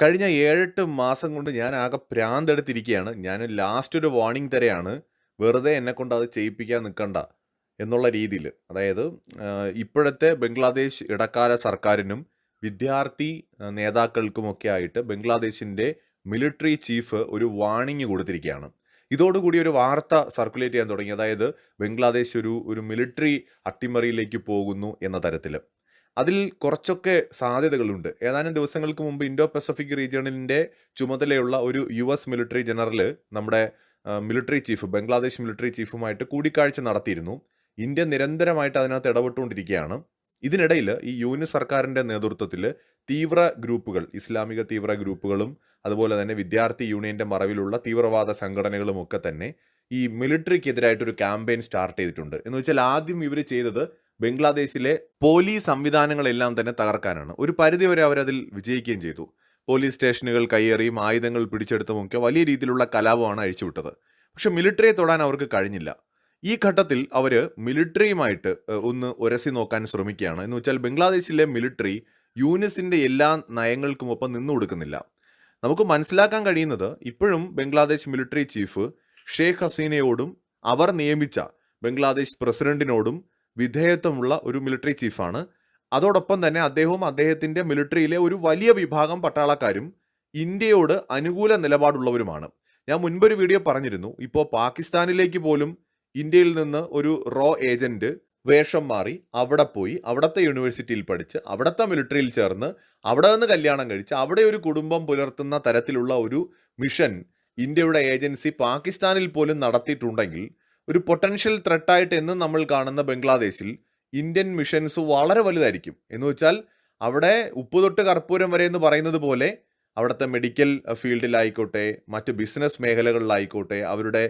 കഴിഞ്ഞ ഏഴെട്ട് മാസം കൊണ്ട് ഞാൻ ആകെ പ്രാന്തെടുത്തിരിക്കുകയാണ് ഞാൻ ലാസ്റ്റ് ഒരു വാർണിംഗ് തരെയാണ്. വെറുതെ എന്നെ കൊണ്ട് അത് ചെയ്യിപ്പിക്കാൻ നിൽക്കണ്ട എന്നുള്ള രീതിയിൽ അതായത് ഇപ്പോഴത്തെ ബംഗ്ലാദേശ് ഇടക്കാല സർക്കാരിനും വിദ്യാർത്ഥി നേതാക്കൾക്കുമൊക്കെ ആയിട്ട് ബംഗ്ലാദേശിന്റെ മിലിറ്ററി ചീഫ് ഒരു വാണിംഗ് കൊടുത്തിരിക്കുകയാണ് ഇതോടുകൂടി ഒരു വാർത്ത സർക്കുലേറ്റ് ചെയ്യാൻ തുടങ്ങി. അതായത് ബംഗ്ലാദേശ് ഒരു ഒരു മിലിറ്ററി അട്ടിമറിയിലേക്ക് പോകുന്നു എന്ന തരത്തിൽ അതിൽ കുറച്ചൊക്കെ സാധ്യതകളുണ്ട്. ഏതാനും ദിവസങ്ങൾക്ക് മുമ്പ് ഇൻഡോ പസഫിക് റീജിയണിന്റെ ചുമതലയുള്ള ഒരു യു എസ് മിലിറ്ററി ജനറൽ നമ്മുടെ മിലിറ്ററി ചീഫ് ബംഗ്ലാദേശ് മിലിറ്ററി ചീഫുമായിട്ട് കൂടിക്കാഴ്ച നടത്തിയിരുന്നു. ഇന്ത്യ നിരന്തരമായിട്ട് അതിനകത്ത് ഇടപെട്ടുകൊണ്ടിരിക്കുകയാണ്. ഇതിനിടയിൽ ഈ യൂനി സർക്കാരിന്റെ നേതൃത്വത്തിൽ തീവ്ര ഗ്രൂപ്പുകൾ ഇസ്ലാമിക തീവ്ര ഗ്രൂപ്പുകളും അതുപോലെ തന്നെ വിദ്യാർത്ഥി യൂണിയന്റെ മറവിലുള്ള തീവ്രവാദ സംഘടനകളും ഒക്കെ തന്നെ ഈ മിലിറ്ററിക്കെതിരായിട്ടൊരു ക്യാമ്പയിൻ സ്റ്റാർട്ട് ചെയ്തിട്ടുണ്ട്. എന്ന് വെച്ചാൽ ആദ്യം ഇവർ ചെയ്തത് ബംഗ്ലാദേശിലെ പോലീസ് സംവിധാനങ്ങളെല്ലാം തന്നെ തകർക്കാനാണ്. ഒരു പരിധിവരെ അവരതിൽ വിജയിക്കുകയും ചെയ്തു. പോലീസ് സ്റ്റേഷനുകൾ കയ്യേറിയും ആയുധങ്ങൾ പിടിച്ചെടുത്തുമൊക്കെ വലിയ രീതിയിലുള്ള കലാപമാണ് അഴിച്ചുവിട്ടത്. പക്ഷെ മിലിറ്ററിയെ തൊടാൻ അവർക്ക് കഴിഞ്ഞില്ല. ഈ ഘട്ടത്തിൽ അവർ മിലിറ്ററിയുമായിട്ട് ഒന്ന് ഉരസി നോക്കാൻ ശ്രമിക്കുകയാണ്. എന്ന് വെച്ചാൽ ബംഗ്ലാദേശിലെ മിലിറ്ററി യൂനിസിന്റെ എല്ലാ നയങ്ങൾക്കുമൊപ്പം നിന്നു കൊടുക്കുന്നില്ല. നമുക്ക് മനസ്സിലാക്കാൻ കഴിയുന്നത് ഇപ്പോഴും ബംഗ്ലാദേശ് മിലിറ്ററി ചീഫ് ഷേഖ് ഹസീനയോടും അവർ നിയമിച്ച ബംഗ്ലാദേശ് പ്രസിഡന്റിനോടും വിധേയത്വമുള്ള ഒരു മിലിറ്ററി ചീഫാണ് അതോടൊപ്പം തന്നെ അദ്ദേഹവും അദ്ദേഹത്തിന്റെ മിലിറ്ററിയിലെ ഒരു വലിയ വിഭാഗം പട്ടാളക്കാരും ഇന്ത്യയോട് അനുകൂല നിലപാടുള്ളവരുമാണ്. ഞാൻ മുൻപൊരു വീഡിയോ പറഞ്ഞിരുന്നു. ഇപ്പോൾ പാകിസ്ഥാനിലേക്ക് പോലും ഇന്ത്യയിൽ നിന്ന് ഒരു റോ ഏജന്റ് വേഷം മാറി അവിടെ പോയി അവിടുത്തെ യൂണിവേഴ്സിറ്റിയിൽ പഠിച്ച് അവിടുത്തെ മിലിറ്ററിയിൽ ചേർന്ന് അവിടെ നിന്ന് കല്യാണം കഴിച്ച് അവിടെ ഒരു കുടുംബം പുലർത്തുന്ന തരത്തിലുള്ള ഒരു മിഷൻ ഇന്ത്യയുടെ ഏജൻസി പാകിസ്ഥാനിൽ പോലും നടത്തിയിട്ടുണ്ടെങ്കിൽ ഒരു പൊട്ടൻഷ്യൽ ത്രെട്ടായിട്ട് എന്നും നമ്മൾ കാണുന്ന ബംഗ്ലാദേശിൽ ഇന്ത്യൻ മിഷൻസ് വളരെ വലുതായിരിക്കും. എന്ന് വെച്ചാൽ അവിടെ ഉപ്പ് തൊട്ട് കർപ്പൂരം വരെ എന്ന് പറയുന്നത് പോലെ അവിടുത്തെ മെഡിക്കൽ ഫീൽഡിലായിക്കോട്ടെ മറ്റ് ബിസിനസ് മേഖലകളിലായിക്കോട്ടെ അവരുടെ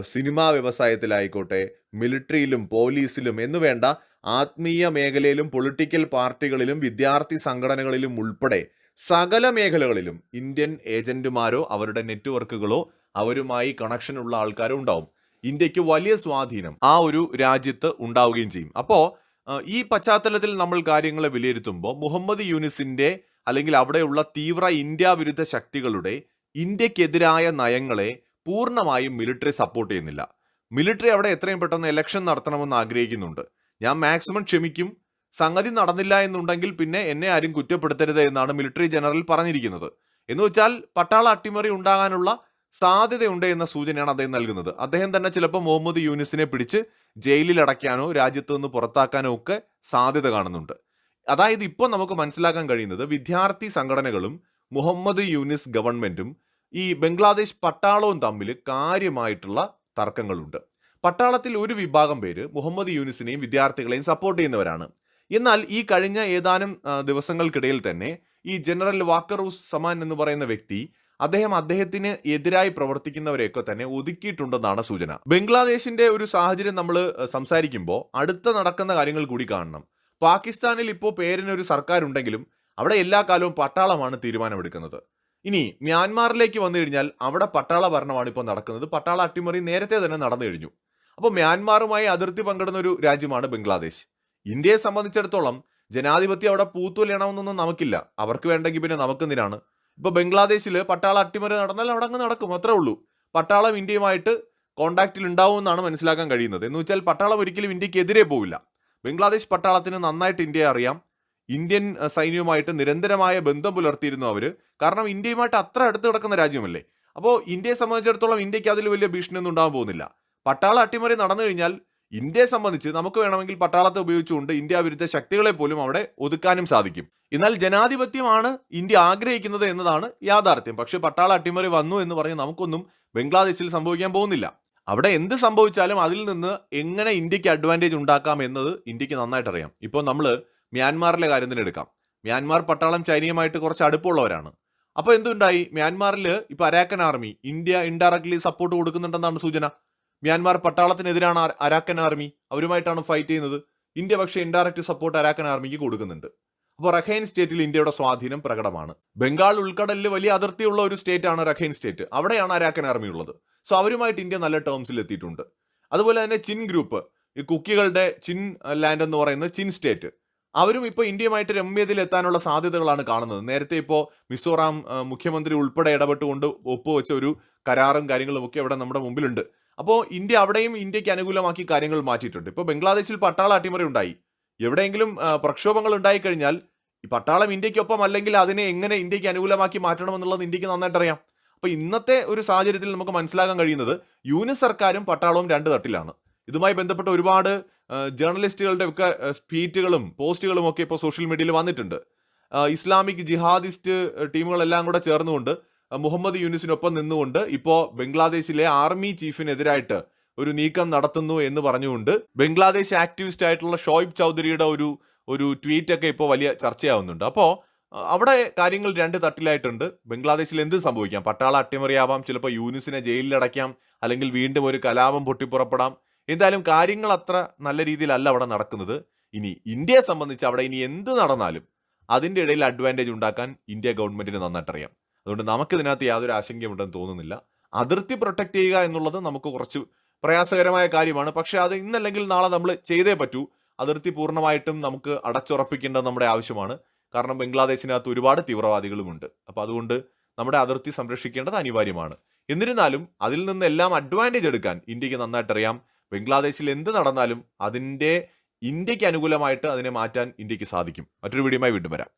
സിനിമാ വ്യവസായത്തിലായിക്കോട്ടെ മിലിറ്ററിയിലും പോലീസിലും എന്ന് വേണ്ട ആത്മീയ മേഖലയിലും പൊളിറ്റിക്കൽ പാർട്ടികളിലും വിദ്യാർത്ഥി സംഘടനകളിലും ഉൾപ്പെടെ സകല മേഖലകളിലും ഇന്ത്യൻ ഏജന്റുമാരോ അവരുടെ നെറ്റ്വർക്കുകളോ അവരുമായി കണക്ഷനുള്ള ആൾക്കാരോ ഉണ്ടാവും. ഇന്ത്യയ്ക്ക് വലിയ സ്വാധീനം ആ ഒരു രാജ്യത്ത് ഉണ്ടാവുകയും ചെയ്യും. അപ്പോൾ ഈ പശ്ചാത്തലത്തിൽ നമ്മൾ കാര്യങ്ങളെ വിലയിരുത്തുമ്പോൾ മുഹമ്മദ് യൂനിസിന്റെ അല്ലെങ്കിൽ അവിടെയുള്ള തീവ്ര ഇന്ത്യ വിരുദ്ധ ശക്തികളുടെ ഇന്ത്യക്കെതിരായ നയങ്ങളെ പൂർണമായും മിലിറ്ററി സപ്പോർട്ട് ചെയ്യുന്നില്ല. മിലിറ്ററി അവിടെ എത്രയും പെട്ടെന്ന് ഇലക്ഷൻ നടത്തണമെന്ന് ആഗ്രഹിക്കുന്നുണ്ട്. ഞാൻ മാക്സിമം ക്ഷമിക്കും. സംഗതി നടന്നില്ല എന്നുണ്ടെങ്കിൽ പിന്നെ എന്നെ ആരും കുറ്റപ്പെടുത്തരുത് എന്നാണ് മിലിറ്ററി ജനറൽ പറഞ്ഞിരിക്കുന്നത്. എന്ന് വെച്ചാൽ പട്ടാള അട്ടിമറി ഉണ്ടാകാനുള്ള സാധ്യതയുണ്ട് എന്ന സൂചനയാണ് അദ്ദേഹം നൽകുന്നത്. അദ്ദേഹം തന്നെ ചിലപ്പോൾ മുഹമ്മദ് യൂനിസിനെ പിടിച്ച് ജയിലിൽ അടയ്ക്കാനോ രാജ്യത്ത് നിന്ന് പുറത്താക്കാനോ ഒക്കെ സാധ്യത കാണുന്നുണ്ട്. അതായത് ഇപ്പോൾ നമുക്ക് മനസ്സിലാക്കാൻ കഴിയുന്നത് വിദ്യാർത്ഥി സംഘടനകളും മുഹമ്മദ് യൂനിസ് ഗവൺമെന്റും ഈ ബംഗ്ലാദേശ് പട്ടാളവും തമ്മിൽ കാര്യമായിട്ടുള്ള തർക്കങ്ങളുണ്ട്. പട്ടാളത്തിൽ ഒരു വിഭാഗം പേര് മുഹമ്മദ് യൂനിസിനെയും വിദ്യാർത്ഥികളെയും സപ്പോർട്ട് ചെയ്യുന്നവരാണ്. എന്നാൽ ഈ കഴിഞ്ഞ ഏതാനും ദിവസങ്ങൾക്കിടയിൽ തന്നെ ഈ ജനറൽ വാക്കറൂസ് സമാൻ എന്ന് പറയുന്ന വ്യക്തി അദ്ദേഹം അദ്ദേഹത്തിന് എതിരായി പ്രവർത്തിക്കുന്നവരെയൊക്കെ തന്നെ ഒതുക്കിയിട്ടുണ്ടെന്നാണ് സൂചന. ബംഗ്ലാദേശിന്റെ ഒരു സാഹചര്യം നമ്മൾ സംസാരിക്കുമ്പോൾ അടുത്ത നടക്കുന്ന കാര്യങ്ങൾ കൂടി കാണണം. പാകിസ്ഥാനിൽ ഇപ്പോൾ പേരിനൊരു സർക്കാർ ഉണ്ടെങ്കിലും അവിടെ എല്ലാ കാലവും പട്ടാളമാണ് തീരുമാനമെടുക്കുന്നത്. ഇനി മ്യാൻമാറിലേക്ക് വന്നു കഴിഞ്ഞാൽ അവിടെ പട്ടാള ഭരണമാണ് ഇപ്പോൾ നടക്കുന്നത്. പട്ടാള അട്ടിമറി നേരത്തെ തന്നെ നടന്നു കഴിഞ്ഞു. അപ്പോൾ മ്യാൻമാറുമായി അതിർത്തി പങ്കിടുന്ന ഒരു രാജ്യമാണ് ബംഗ്ലാദേശ്. ഇന്ത്യയെ സംബന്ധിച്ചിടത്തോളം ജനാധിപത്യം അവിടെ പൂത്തുലയണമെന്നൊന്നും നമുക്കില്ല. അവർക്ക് വേണ്ടെങ്കിൽ പിന്നെ നമുക്കെന്തിനാണ്? ഇപ്പോൾ ബംഗ്ലാദേശിൽ പട്ടാള അട്ടിമറി നടന്നാൽ അവിടെ അങ്ങ് നടക്കും അത്രേ ഉള്ളൂ. പട്ടാളം ഇന്ത്യയുമായിട്ട് കോണ്ടാക്റ്റിൽ ഉണ്ടാവുമെന്നാണ് മനസ്സിലാക്കാൻ കഴിയുന്നത്. എന്ന് വെച്ചാൽ പട്ടാളം ഒരിക്കലും ഇന്ത്യക്കെതിരെ പോവില്ല. ബംഗ്ലാദേശ് പട്ടാളത്തിന് നന്നായിട്ട് ഇന്ത്യയെ അറിയാം. ഇന്ത്യൻ സൈന്യവുമായിട്ട് നിരന്തരമായ ബന്ധം പുലർത്തിയിരുന്നു അവർ കാരണം ഇന്ത്യയുമായിട്ട് അത്ര അടുത്ത് കിടക്കുന്ന രാജ്യമല്ലേ? അപ്പോൾ ഇന്ത്യയെ സംബന്ധിച്ചിടത്തോളം ഇന്ത്യയ്ക്ക് അതിൽ വലിയ ഭീഷണിയൊന്നും ഉണ്ടാകാൻ പോകുന്നില്ല. പട്ടാള അട്ടിമറി നടന്നു കഴിഞ്ഞാൽ ഇന്ത്യയെ സംബന്ധിച്ച് നമുക്ക് വേണമെങ്കിൽ പട്ടാളത്തെ ഉപയോഗിച്ചുകൊണ്ട് ഇന്ത്യ വിരുദ്ധ ശക്തികളെ പോലും അവിടെ ഒതുക്കാനും സാധിക്കും. എന്നാൽ ജനാധിപത്യമാണ് ഇന്ത്യ ആഗ്രഹിക്കുന്നത് എന്നതാണ് യാഥാർത്ഥ്യം. പക്ഷേ പട്ടാള അട്ടിമറി വന്നു എന്ന് പറഞ്ഞ് നമുക്കൊന്നും ബംഗ്ലാദേശിൽ സംഭവിക്കാൻ പോകുന്നില്ല. അവിടെ എന്ത് സംഭവിച്ചാലും അതിൽ നിന്ന് എങ്ങനെ ഇന്ത്യയ്ക്ക് അഡ്വാന്റേജ് ഉണ്ടാക്കാം എന്നത് ഇന്ത്യയ്ക്ക് നന്നായിട്ട് അറിയാം ഇപ്പോൾ നമ്മൾ മ്യാൻമാറിലെ കാര്യം തന്നെ എടുക്കാം. മ്യാൻമാർ പട്ടാളം ചൈനയുമായിട്ട് കുറച്ച് അടുപ്പമുള്ളവരാണ് അപ്പോൾ എന്തുണ്ടായി? മ്യാൻമാറിൽ ഇപ്പോൾ Arakan army India indirectly support കൊടുക്കുന്നുണ്ടെന്നാണ് സൂചന. മ്യാൻമാർ പട്ടാളത്തിനെതിരാണ് അരാക്കൻ ആർമി അവരുമായിട്ടാണ് ഫൈറ്റ് ചെയ്യുന്നത്. ഇന്ത്യ പക്ഷേ ഇൻഡയറക്റ്റ് സപ്പോർട്ട് അരാക്കൻ ആർമിക്ക് കൊടുക്കുന്നുണ്ട്. അപ്പോൾ റഖൈൻ സ്റ്റേറ്റിൽ ഇന്ത്യയുടെ സ്വാധീനം പ്രകടമാണ്. ബംഗാൾ ഉൾക്കടലിൽ വലിയ അതിർത്തിയുള്ള ഒരു സ്റ്റേറ്റ് ആണ് റഖൈൻ സ്റ്റേറ്റ് അവിടെയാണ് അരാക്കൻ ആർമി ഉള്ളത്. സോ അവരുമായിട്ട് ഇന്ത്യ നല്ല ടേംസിൽ എത്തിയിട്ടുണ്ട്. അതുപോലെ തന്നെ ചിൻ ഗ്രൂപ്പ് ഈ കുക്കികളുടെ ചിൻ ലാൻഡ് എന്ന് പറയുന്ന ചിൻ സ്റ്റേറ്റ് അവരും ഇപ്പോൾ ഇന്ത്യയുമായിട്ട് രമ്യതയിൽ എത്താനുള്ള സാധ്യതകളാണ് കാണുന്നത്. നേരത്തെ ഇപ്പോൾ മിസോറാം മുഖ്യമന്ത്രി ഉൾപ്പെടെ ഇടപെട്ടുകൊണ്ട് ഒപ്പുവെച്ച ഒരു കരാറും കാര്യങ്ങളും ഒക്കെ ഇവിടെ നമ്മുടെ മുമ്പിലുണ്ട്. അപ്പോൾ ഇന്ത്യ അവിടെയും ഇന്ത്യയ്ക്ക് അനുകൂലമാക്കി കാര്യങ്ങൾ മാറ്റിയിട്ടുണ്ട്. ഇപ്പോൾ ബംഗ്ലാദേശിൽ പട്ടാള അട്ടിമറി ഉണ്ടായി. എവിടെയെങ്കിലും പ്രക്ഷോഭങ്ങൾ ഉണ്ടായിക്കഴിഞ്ഞാൽ ഈ പട്ടാളം ഇന്ത്യക്കൊപ്പം അല്ലെങ്കിൽ അതിനെ എങ്ങനെ ഇന്ത്യയ്ക്ക് അനുകൂലമാക്കി മാറ്റണമെന്നുള്ളത് ഇന്ത്യയ്ക്ക് നന്നായിട്ട് അറിയാം അപ്പോൾ ഇന്നത്തെ ഒരു സാഹചര്യത്തിൽ നമുക്ക് മനസ്സിലാക്കാൻ കഴിയുന്നത് യൂണിസ് സർക്കാരും പട്ടാളവും രണ്ട് തട്ടിലാണ്. ഇതുമായി ബന്ധപ്പെട്ട ഒരുപാട് ജേർണലിസ്റ്റുകളുടെ ഒക്കെ സ്പീറ്റുകളും പോസ്റ്റുകളും ഒക്കെ ഇപ്പോൾ സോഷ്യൽ മീഡിയയിൽ വന്നിട്ടുണ്ട്. ഇസ്ലാമിക് ജിഹാദിസ്റ്റ് ടീമുകളെല്ലാം കൂടെ ചേർന്നുകൊണ്ട് മുഹമ്മദ് യൂനിസിനൊപ്പം നിന്നുകൊണ്ട് ഇപ്പോൾ ബംഗ്ലാദേശിലെ ആർമി ചീഫിനെതിരായിട്ട് ഒരു നീക്കം നടത്തുന്നു എന്ന് പറഞ്ഞുകൊണ്ട് ബംഗ്ലാദേശ് ആക്ടിവിസ്റ്റ് ആയിട്ടുള്ള ഷോയിബ് ചൗധരിയുടെ ഒരു ഒരു ട്വീറ്റ് ഒക്കെ ഇപ്പോൾ വലിയ ചർച്ചയാവുന്നുണ്ട്. അപ്പോൾ അവിടെ കാര്യങ്ങൾ രണ്ട് തട്ടിലായിട്ടുണ്ട്. ബംഗ്ലാദേശിൽ എന്ത് സംഭവിക്കാം? പട്ടാള അട്ടിമറിയാവാം ചിലപ്പോൾ യൂനിസിനെ ജയിലിലടയ്ക്കാം അല്ലെങ്കിൽ വീണ്ടും ഒരു കലാപം പൊട്ടിപ്പുറപ്പെടാം. എന്തായാലും കാര്യങ്ങൾ അത്ര നല്ല രീതിയിലല്ല അവിടെ നടക്കുന്നത്. ഇനി ഇന്ത്യയെ സംബന്ധിച്ച് അവിടെ ഇനി എന്ത് നടന്നാലും അതിന്റെ ഇടയിൽ അഡ്വാന്റേജ് ഉണ്ടാക്കാൻ ഇന്ത്യ ഗവൺമെന്റിന് നന്നായിട്ട് അറിയാം അതുകൊണ്ട് നമുക്ക് ഇതിനകത്ത് യാതൊരു ആശങ്കയുണ്ടെന്ന് തോന്നുന്നില്ല. അതിർത്തി പ്രൊട്ടക്ട് ചെയ്യുക എന്നുള്ളത് നമുക്ക് കുറച്ച് പ്രയാസകരമായ കാര്യമാണ്. പക്ഷേ അത് ഇന്നല്ലെങ്കിൽ നാളെ നമ്മൾ ചെയ്തേ പറ്റൂ. അതിർത്തി പൂർണമായിട്ടും നമുക്ക് അടച്ചുറപ്പിക്കേണ്ടത് നമ്മുടെ ആവശ്യമാണ്. കാരണം ബംഗ്ലാദേശിനകത്ത് ഒരുപാട് തീവ്രവാദികളുമുണ്ട്. അപ്പോൾ അതുകൊണ്ട് നമ്മുടെ അതിർത്തി സംരക്ഷിക്കേണ്ടത് അനിവാര്യമാണ്. എന്നിരുന്നാലും അതിൽ നിന്ന് എല്ലാം അഡ്വാന്റേജ് എടുക്കാൻ ഇന്ത്യയ്ക്ക് നന്നായിട്ടറിയാം ബംഗ്ലാദേശിൽ എന്ത് നടന്നാലും അതിന്റെ ഇന്ത്യയ്ക്ക് അനുകൂലമായിട്ട് അതിനെ മാറ്റാൻ ഇന്ത്യയ്ക്ക് സാധിക്കും. മറ്റൊരു വീഡിയോയുമായി വീണ്ടും വരാം.